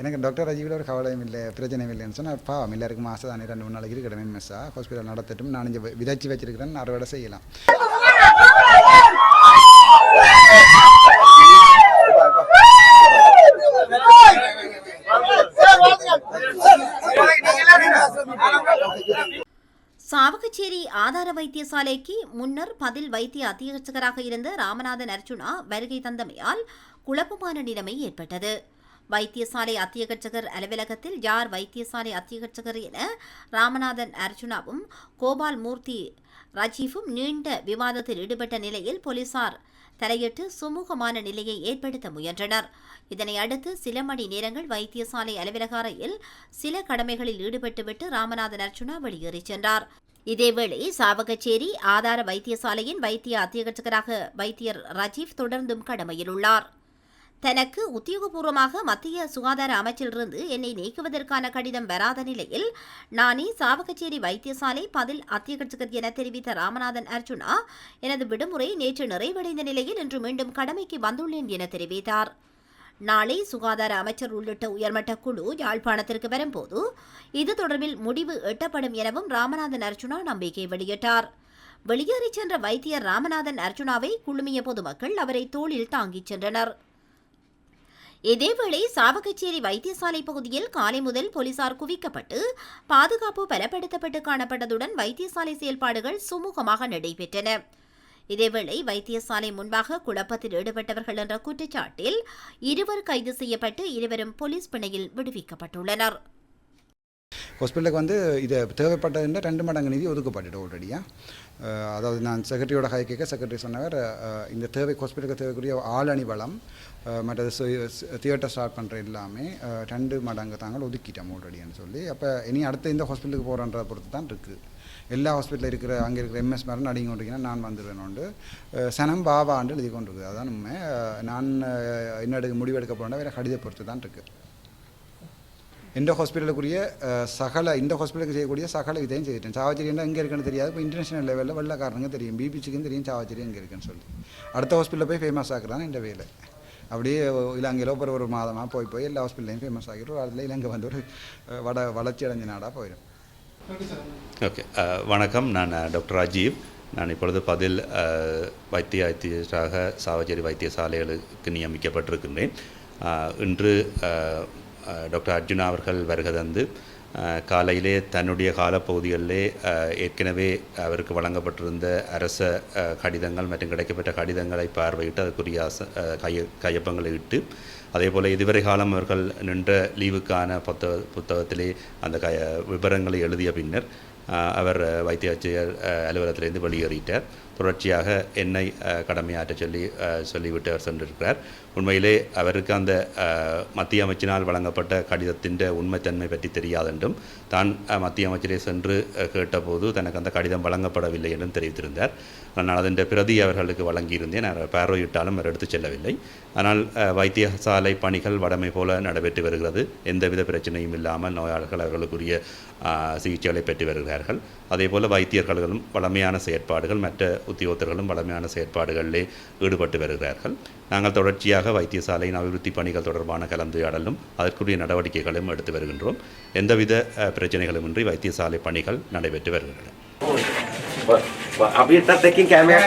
எனக்கு டாக்டர் ராஜீவில் ஒரு கவலையும் இல்லை பிரச்சனையும் இல்லைன்னு சொன்னால் பாவம் எல்லாருக்கும் மாதம் தானே ரெண்டு மூணு நாளைக்கு இருக்கணும் மெஸ்ஸாக ஹாஸ்பிட்டல் நடத்தட்டும் நான் இங்கே விதைச்சி வச்சிருக்கிறேன் அறுவடை செய்யலாம். சாவகச்சேரி ஆதார வைத்தியசாலைக்கு முன்னர் பதில் வைத்திய அத்தியட்சகராக இருந்த ராமநாதன் அர்ஜுனா வருகை தந்தமையால் குழப்பமான நிலைமை ஏற்பட்டது. வைத்தியசாலை அத்தியகட்சகர் அலுவலகத்தில் யார் வைத்தியசாலை அத்தியகட்சகர் என ராமநாதன் அர்ஜுனாவும் கோபால் மூர்த்தி ரஜீஃபும் நீண்ட விவாதத்தில் ஈடுபட்ட நிலையில் போலீசார் தலையிட்டு சுமூகமான நிலையை ஏற்படுத்த முயன்றனர். இதனை அடுத்து சில மணி நேரங்கள் வைத்தியசாலை அலுவலக அறையில் சில கடமைகளில் ஈடுபட்டுவிட்டு ராமநாதன் அர்ச்சுனா வெளியேறிச் சென்றார். இதேவேளை சாவகச்சேரி ஆதார வைத்தியசாலையின் வைத்திய அத்தியகட்சகராக வைத்தியர் ரஜீவ் தொடர்ந்தும் கடமையில் உள்ளார். தனக்கு உத்தியோகபூர்வமாக மத்திய சுகாதார அமைச்சிலிருந்து என்னை நீக்குவதற்கான கடிதம் வராத நிலையில் நானே சாவகச்சேரி வைத்தியசாலை பதில் அத்தியகட்சகர் என தெரிவித்த ராமநாதன் அர்ஜுனா எனது விடுமுறை நேற்று நிறைவடைந்த நிலையில் இன்று மீண்டும் கடமைக்கு வந்துள்ளேன் என தெரிவித்தார். நாளை சுகாதார அமைச்சர் உள்ளிட்ட உயர்மட்ட குழு யாழ்ப்பாணத்திற்கு வரும்போது இது தொடர்பில் முடிவு எட்டப்படும் எனவும் ராமநாதன் அர்ஜுனா நம்பிக்கை வெளியிட்டார். வெளியேறிச் சென்ற வைத்தியர் ராமநாதன் அர்ஜுனாவை குழுமிய பொதுமக்கள் அவரை தோளில் தாங்கிச் சென்றனர். இதேவேளை சாவகச்சேரி வைத்தியசாலை பகுதியில் காலை முதல் போலீசார் குவிக்கப்பட்டு பாதுகாப்பு பலப்படுத்தப்பட்டு காணப்பட்டதுடன் வைத்தியசாலை செயல்பாடுகள் சுமூகமாக நடைபெற்றன. இதேவேளை வைத்தியசாலை முன்பாக குழப்பத்தில் ஈடுபட்டவர்கள் என்ற குற்றச்சாட்டில் இருவர் கைது செய்யப்பட்டு இருவரும் போலீஸ் பிணையில் விடுவிக்கப்பட்டுள்ளனர். ஹாஸ்பிட்டலுக்கு வந்து இது தேவைப்பட்டதுன்ற ரெண்டு மடங்கு நிதி ஒதுக்கப்பட்டுட்டு ஆல்ரெடியாக அதாவது நான் செக்ரட்டரியோட ஹை கேட்க செக்ரட்டரி சொன்னவர் இந்த தேவை ஹாஸ்பிட்டலுக்கு தேவைக்கூடிய ஆளணி வளம் மற்றது தியேட்டர் ஸ்டார்ட் பண்ணுற எல்லாமே ரெண்டு மடங்கு தாங்கள் ஒதுக்கிட்டோம் ஆல்ரெடின்னு சொல்லி. அப்போ இனி அடுத்து இந்த ஹாஸ்பிட்டலுக்கு போகிறன்ற பொறுத்து தான் இருக்குது எல்லா ஹாஸ்பிட்டலில் இருக்கிற அங்கே இருக்கிற எம்எஸ் மேரம் அடிங்க கொண்டிருக்கீங்கன்னா நான் வந்துடுவேனோண்டு சனம் பாவாண்டு எழுதி கொண்டிருக்குது. அதான் உண்மை. நான் அஹ், என்ன முடிவெடுக்க போகிறேன்னா வேறு கடிதத்தை பொறுத்து தான் இருக்குது இந்த ஹாஸ்பிட்டலுக்குரிய சகல இந்த ஹாஸ்பிட்டலுக்கு செய்யக்கூடிய சகல இதையும் செய்துட்டேன். சாவச்சேரி என்ன எங்கே இருக்குன்னு தெரியாது. இப்போ இன்டர்நேஷனல் லெவலில் வெள்ளக்காரனுங்க தெரியும். பிபிசிக்கும் தெரியும் சாவச்சேரி எங்கே இருக்குன்னு சொல்லி. அடுத்த ஹாஸ்பிட்டலில் போய் ஃபேமஸ் ஆக்குறான் இந்த வேலை. அப்படியே இலங்கையில் ஒரு ஒரு மாதமாக போய் போய் எல்லா ஹாஸ்பிட்டலையும் ஃபேமஸ் ஆகிட்டு ஒரு அதில் இலங்கை வந்து ஒரு வட வளர்ச்சி அடைஞ்ச நாடாக போயிடும். ஓகே வணக்கம். நான் டாக்டர் ராஜீவ். நான் இப்பொழுது பதில் வைத்திய வைத்தியராக சாவச்சேரி வைத்தியசாலைகளுக்கு நியமிக்கப்பட்டிருக்கின்றேன். இன்று டாக்டர் அர்ஜுனா அவர்கள் வருகை தந்து காலையிலே தன்னுடைய காலப்பகுதிகளிலே ஏற்கனவே அவருக்கு வழங்கப்பட்டிருந்த அரச கடிதங்கள் மற்றும் கிடைக்கப்பட்ட கடிதங்களை பார்வையிட்டு அதற்குரிய அச- கைய கையொப்பங்களை இட்டு அதே போல் இதுவரை காலம் அவர்கள் நின்ற லீவுக்கான புத்த புத்தகத்திலே அந்த க விவரங்களை எழுதிய பின்னர் அவர் அஹ், வைத்திய ஆட்சியர் அலுவலகத்திலிருந்து வெளியேறிட்டார். தொடர்ச்சியாக என்னை கடமையாற்ற கடமையாற்றச் சொல்லி சொல்லிவிட்டு அவர் சென்றிருக்கிறார். உண்மையிலே அவருக்கு அந்த மத்திய அமைச்சினால் வழங்கப்பட்ட கடிதத்தின் உண்மைத்தன்மை பற்றி தெரியாதென்றும் தான் மத்திய அமைச்சரை சென்று கேட்டபோது தனக்கு அந்த கடிதம் வழங்கப்படவில்லை என்றும் தெரிவித்திருந்தார். நான் அதன் பிரதி அவர்களுக்கு வழங்கியிருந்தேன். அவர் பார்வையிட்டாலும் அவர் எடுத்துச் செல்லவில்லை. ஆனால் வைத்தியசாலை பணிகள் வடமை போல நடைபெற்று வருகிறது. எந்தவித பிரச்சனையும் இல்லாமல் நோயாளர்கள் அவர்களுக்குரிய சிகிச்சைகளை பெற்று வருகிறார் இருக்கிறார்கள் அதே போல் வைத்தியர்களும் வளமையான செயற்பாடுகள் மற்ற உத்தியோகத்தர்களும் வளமையான செயற்பாடுகளிலே ஈடுபட்டு வருகிறார்கள். நாங்கள் தொடர்ச்சியாக வைத்தியசாலையின் அபிவிருத்தி பணிகள் தொடர்பான கலந்துரையாடலும் அதற்குரிய நடவடிக்கைகளும் எடுத்து வருகின்றோம். எந்தவித பிரச்சனைகளும் இன்றி வைத்தியசாலை பணிகள் நடைபெற்று வருகின்றன. अभी तक देखिए camera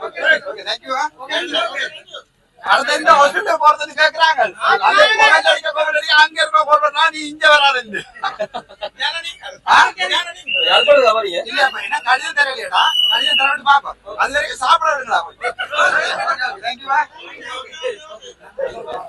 Okay, okay, thank you. Huh? Okay, okay. அடுத்த இந்த ஹாஸ்பிட்டல் போறதுன்னு கேக்குறாங்க. அங்க இருக்க கோவில் நீ இங்க என்ன கடிதம் தரலையடா? கடிதம் தரவிட்டு பாப்போம். அது வரைக்கும் சாப்பிட விடுங்களா தேங்க்யூ